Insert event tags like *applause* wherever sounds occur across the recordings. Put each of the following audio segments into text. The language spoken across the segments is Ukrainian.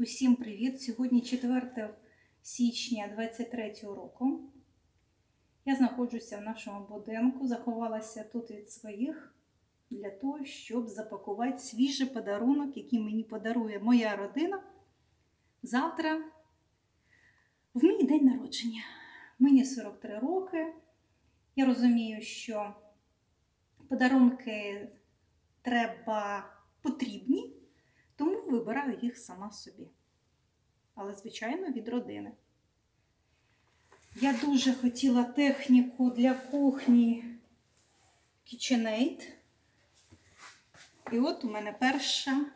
Усім привіт! Сьогодні 4 січня 23 року. Я знаходжуся в нашому будинку, заховалася тут від своїх для того, щоб запакувати свіжий подарунок, який мені подарує моя родина завтра в мій день народження. Мені 43 роки. Я розумію, що подарунки треба потрібні, тому вибираю їх сама собі. Але, звичайно, від родини. Я дуже хотіла техніку для кухні KitchenAid. І от у мене перша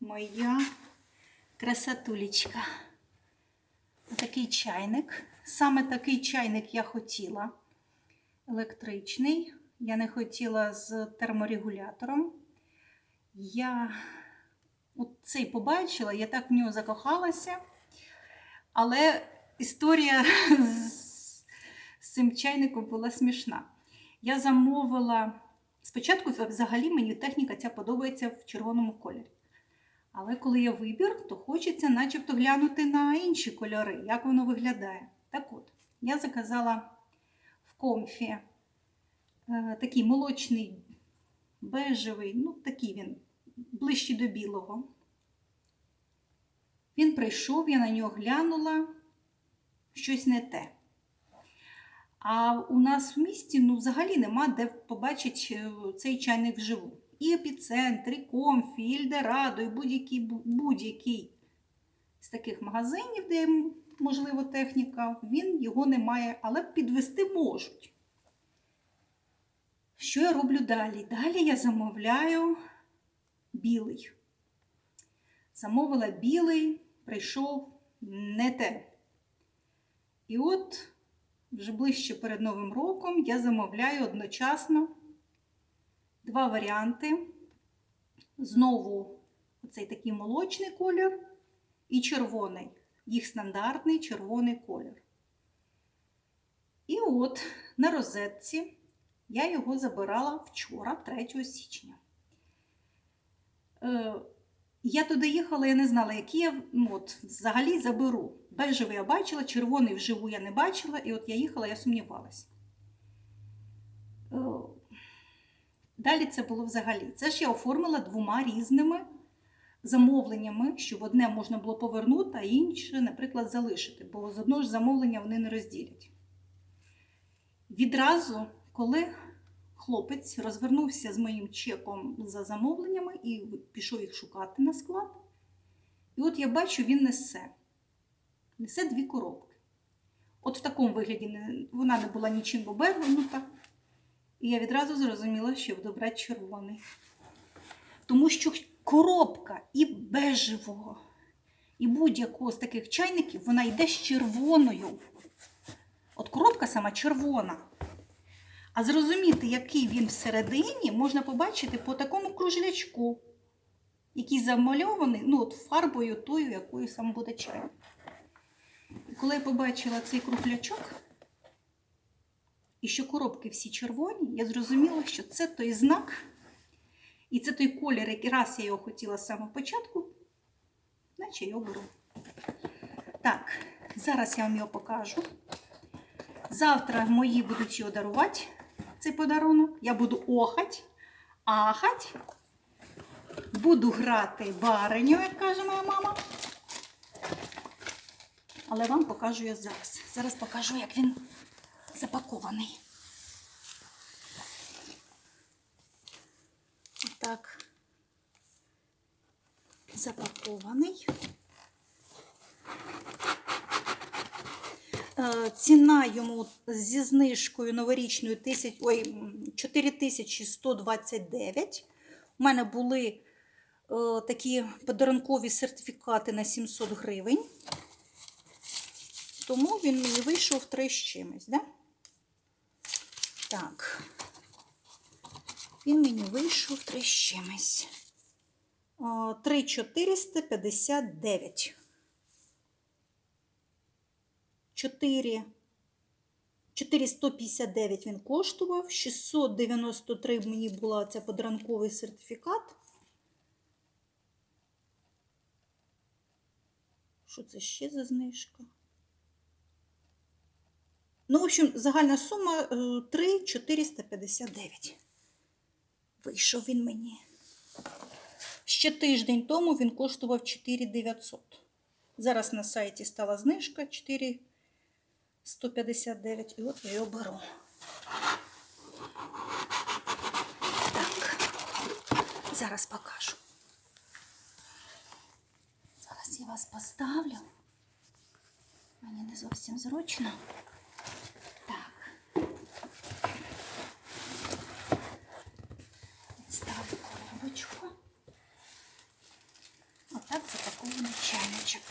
моя красотулечка. Такий чайник. Саме такий чайник я хотіла. Електричний. Я не хотіла з терморегулятором. Я от цей побачила, я так в нього закохалася. Але історія *laughs* з, цим чайником була смішна. Я замовила. Спочатку взагалі мені техніка ця подобається в червоному кольорі. Але коли є вибір, то хочеться начебто глянути на інші кольори, як воно виглядає. Так от, я заказала в комфі е, такий молочний бежевий, ну такий він, ближче до білого. Він прийшов, я на нього глянула, щось не те. А у нас в місті ну, взагалі нема де побачити цей чайник вживу. І епіцентр, і комфі, і Ельдорадо, і будь-який будь-який з таких магазинів, де можливо техніка, він його не має, але підвести можуть. Що я роблю далі? Далі я замовляю білий. Замовила білий, прийшов не те. І от вже ближче перед Новим роком я замовляю одночасно два варіанти. Знову цей такий молочний колір і червоний. Їх стандартний червоний колір. І от на розетці я його забирала вчора, 3 січня. Е, я туди їхала, я не знала, які я ну, от, взагалі заберу. Бежевий я бачила, червоний вживу я не бачила, і от я їхала, я сумнівалася. Е, Далі це було взагалі. Це ж я оформила двома різними замовленнями, щоб одне можна було повернути, а інше, наприклад, залишити, бо з одного ж замовлення вони не розділять. Відразу, коли хлопець розвернувся з моїм чеком за замовленнями і пішов їх шукати на склад. І от я бачу, він несе. Несе дві коробки. От в такому вигляді вона не була нічим обернута. І я відразу зрозуміла, що буду брати червоний. Тому що коробка і бежевого, і будь-якого з таких чайників, вона йде з червоною. От коробка сама червона. А зрозуміти, який він всередині, можна побачити по такому кружлячку, який замальований ну, от фарбою тою, якою сам буде чай. І коли я побачила цей круглячок, і що коробки всі червоні, я зрозуміла, що це той знак, і це той колір, який раз я його хотіла з самого початку, наче його беру. Так, зараз я вам його покажу. Завтра мої будуть його дарувати, цей подарунок. Я буду охать, ахать, буду грати бариню, як каже моя мама. Але вам покажу я зараз. Зараз покажу, як він запакований. Так, запакований. Ціна йому зі знижкою новорічною 4129. У мене були е, такі подарункові сертифікати на 700 гривень. Тому він мені вийшов три з чимось, да? Так, він мені вийшов три з чимось. 3459. 4 459 він коштував, 693 мені була ця подарунковий сертифікат. Що це ще за знижка? Ну, в общем, загальна сума е, 3,459. Вийшов він мені. Ще тиждень тому він коштував 4900. Зараз на сайті стала знижка 4,159. І от я його беру. Так, зараз покажу. Зараз я вас поставлю. Мені не зовсім зручно. Так. Ставлю коробочку. Отак запакований чайничок.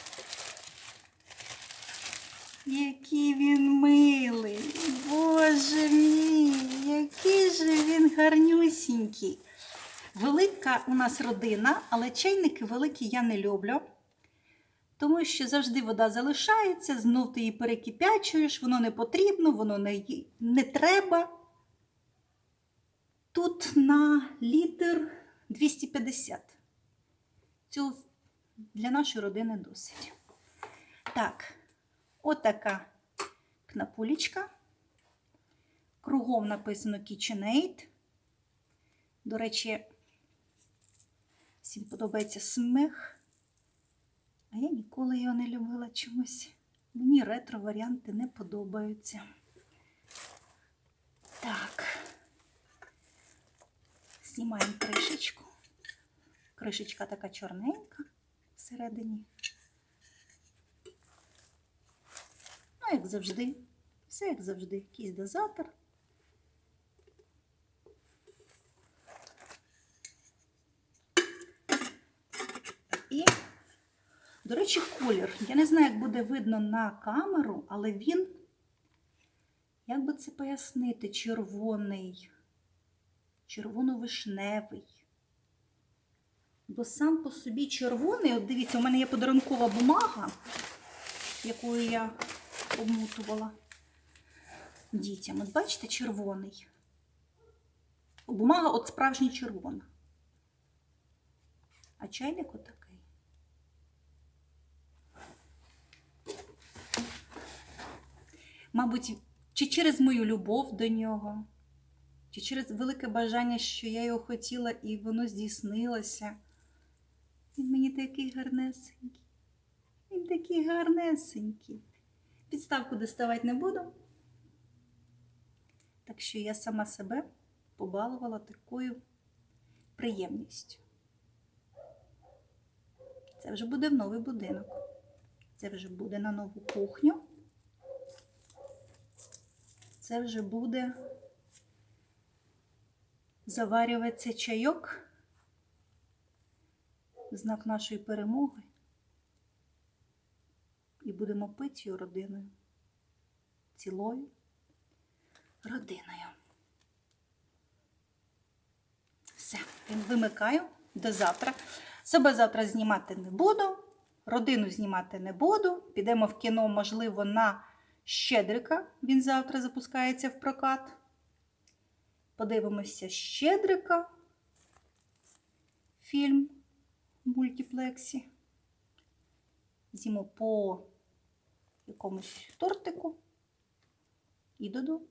Який він милий. Боже мій, який гарнюсінький. Велика у нас родина, але чайники великі я не люблю. Тому що завжди вода залишається, знов ти її перекипячуєш, воно не потрібно, воно не, не треба. Тут на літр 250. Цього для нашої родини досить. Так, отака кнопулечка. Кругом написано KitchenAid. До речі, всім подобається смех. А я ніколи його не любила чомусь. Мені ретро-варіанти не подобаються. Так. Знімаємо кришечку. Кришечка така чорненька всередині. Ну, як завжди. Все як завжди. Якийсь дозатор. І до речі, колір. Я не знаю, як буде видно на камеру, але він, як би це пояснити, червоний, червоно-вишневий. Бо сам по собі червоний, от дивіться, у мене є подарункова бумага, якою я обмотувала дітям. От бачите, червоний. Бумага от справжній червона. А чайник отакий. Мабуть, чи через мою любов до нього, чи через велике бажання, що я його хотіла і воно здійснилося. Він мені такий гарнесенький. Він такий гарнесенький. Підставку доставати не буду. Так що я сама себе побалувала такою приємністю. Це вже буде в новий будинок. Це вже буде на нову кухню. Це вже буде заварюватися чайок в знак нашої перемоги. І будемо пити його родиною. Цілою родиною. Все, вимикаю до завтра. Себе завтра знімати не буду, родину знімати не буду. Підемо в кіно, можливо, на Щедрика. Він завтра запускається в прокат. Подивимося Щедрика. Фільм в мультиплексі. З'їмо по якомусь тортику і додому.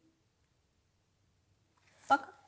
Пока.